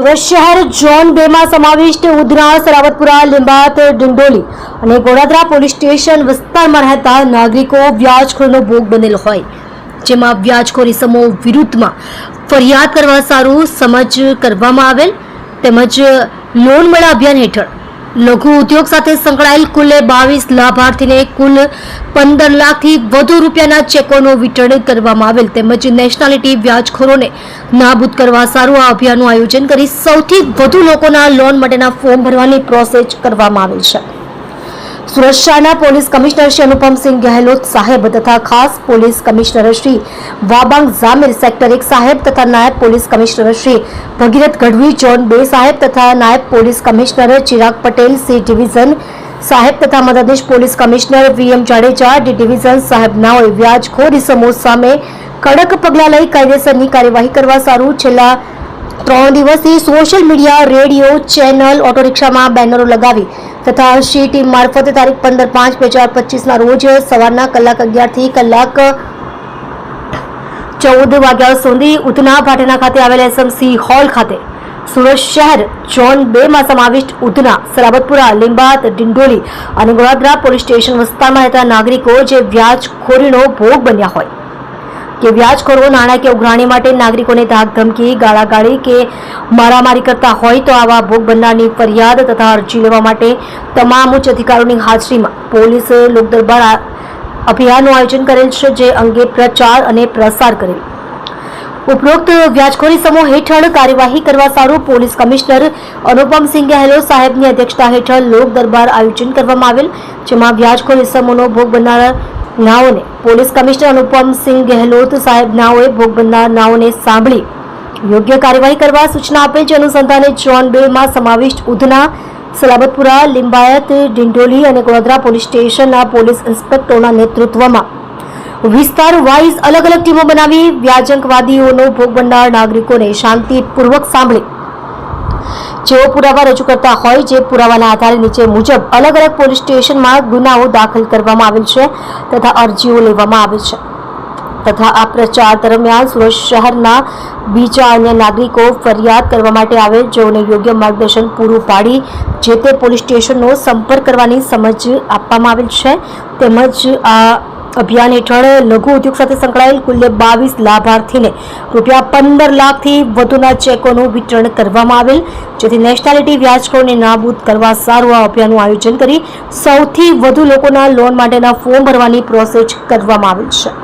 સુરત શહેર ઝોન બેમાં સમાવિષ્ટ ઉધના સરાવતપુરા લીંબાત ડિંડોલી અને ગોડાદરા પોલીસ સ્ટેશન વિસ્તારમાં રહેતા નાગરિકો વ્યાજખોરનો ભોગ બનેલ હોય, જેમાં વ્યાજખોરી સમૂહ વિરુદ્ધમાં ફરિયાદ કરવા સારું સમજ કરવામાં આવેલ તેમજ લોન મળા અભિયાન હેઠળ. લઘુ ઉદ્યોગ સાથે સંકળાયેલ કુલે બાવીસ લાભાર્થીને કુલ પંદર લાખથી વધુ રૂપિયાના ચેકોનું વિતરણ કરવામાં આવેલ તેમજ નેશનાલિટી વ્યાજખોરોને નાબૂદ કરવા સારું આ અભિયાનનું આયોજન કરી સૌથી વધુ લોકોના લોન માટેના ફોર્મ ભરવાની પ્રોસેસ કરવામાં આવેલ છે. સુરત શહેરના પોલીસ કમિશનર શ્રી અનુપમસિંહ ગહેલોત સાહેબ તથા ખાસ police commissioner Shri Wabang Zamir sector એક સાહેબ તથા નાયબ police commissioner Shri Bhagirath Gadhvi zone બે સાહેબ તથા નાયબ police commissioner Chirag Patel C division સાહેબ તથા મદદનીશ police commissioner VM Jadeja D division સાહેબ નાઓએ વ્યાજખોર ઇસમો સામે કડક પગલાં લઈ કાયદેસરની કાર્યવાહી કરવા સારું છેલ્લા ત્રણ દિવસથી social media, radio, channel auto રિક્ષામાં બેનરો લગાવી તથા શી ટીમ મારફતે તારીખ પંદર પાંચ બે હજાર પચીસના રોજ સવારના કલાક અગિયારથી કલાક ચૌદ વાગ્યા સુધી ઉધના ભાટેના ખાતે આવેલ એસએમસી હોલ ખાતે સુરત શહેર, ઝોન બેમાં સમાવિષ્ટ ઉધના સરાબતપુરા લીંબાત ડિંડોલી અને ગોળાદરા પોલીસ સ્ટેશન વિસ્તારમાં રહેતા નાગરિકો જે વ્યાજખોરીનો ભોગ બન્યા હોય. કે વ્યાજખોરો નાણાકીય ઉઘરાણી માટે નાગરિકોને ધાક ધમકી ગાળાગાળી કે મારામારી કરતા હોય તો આવા ભોગ બનનારની ફરિયાદ તથા અરજી લેવા માટે તમામ ઉચ્ચ અધિકારીઓની હાજરીમાં પોલીસે લોકદરબાર અભિયાનનું આયોજન કરેલ છે, જે અંગે પ્રચાર અને પ્રસાર કરેલ. ઉપરોક્ત વ્યાજખોરી સમૂહ હેઠળ કાર્યવાહી કરવા સારું પોલીસ કમિશનર અનુપમસિંહ ગહેલોત સાહેબની અધ્યક્ષતા હેઠળ લોક દરબાર આયોજન કરવામાં આવેલ, જેમાં વ્યાજખોરી સમૂહનો ભોગ બનનાર નાઓને પોલીસ કમિશનર અનુપમસિંહ ગહેલોત સાહેબ નાઓએ ભોગ બનનાર નાઓને સાંભળી. યોગ્ય કાર્યવાહી કરવા સૂચના આપેલ જે અનુસંધાને ઝોન બેમાં સમાવિષ્ટ ઉધના, સલાબતપુરા, લિંબાયત, ડિંડોલી અને ગોધરા પોલીસ સ્ટેશનના પોલીસ ઇન્સ્પેક્ટરોના નેતૃત્વમાં. વિસ્તાર વાઇઝ અલગ અલગ ટીમો બનાવી વ્યાજંકવાદીઓનો ભોગ બનનાર નાગરિકોને શાંતિપૂર્વક સાંભળી. જેઓ પુરાવા રજૂ કરતા હોય જે પુરાવાના આધારે નીચે મુજબ અલગ અલગ પોલીસ સ્ટેશનમાં ગુનાઓ દાખલ કરવામાં આવેલ છે તથા અરજીઓ લેવામાં આવે છે. તથા આ પ્રચાર દરમિયાન સુરત શહેરના બીજા અન્ય નાગરિકો ફરિયાદ કરવા માટે આવે જેઓને યોગ્ય માર્ગદર્શન પૂરું પાડી જે તે પોલીસ સ્ટેશનનો સંપર્ક કરવાની સમજ આપવામાં આવેલ છે. તેમજ આ અભિયાન હેઠળ લઘુ ઉદ્યોગ સાથે સંકળાયેલ કુલ બાવીસ લાભાર્થીને રૂપિયા પંદર લાખથી વધુના ચેકોનું વિતરણ કરવામાં આવેલ. જેથી નેશનાલિટી વ્યાજખોરને નાબૂદ કરવા સારું આ અભિયાનનું આયોજન કરી સૌથી વધુ લોકોના લોન માટેના ફોર્મ ભરવાની પ્રોસેસ કરવામાં આવેલ છે.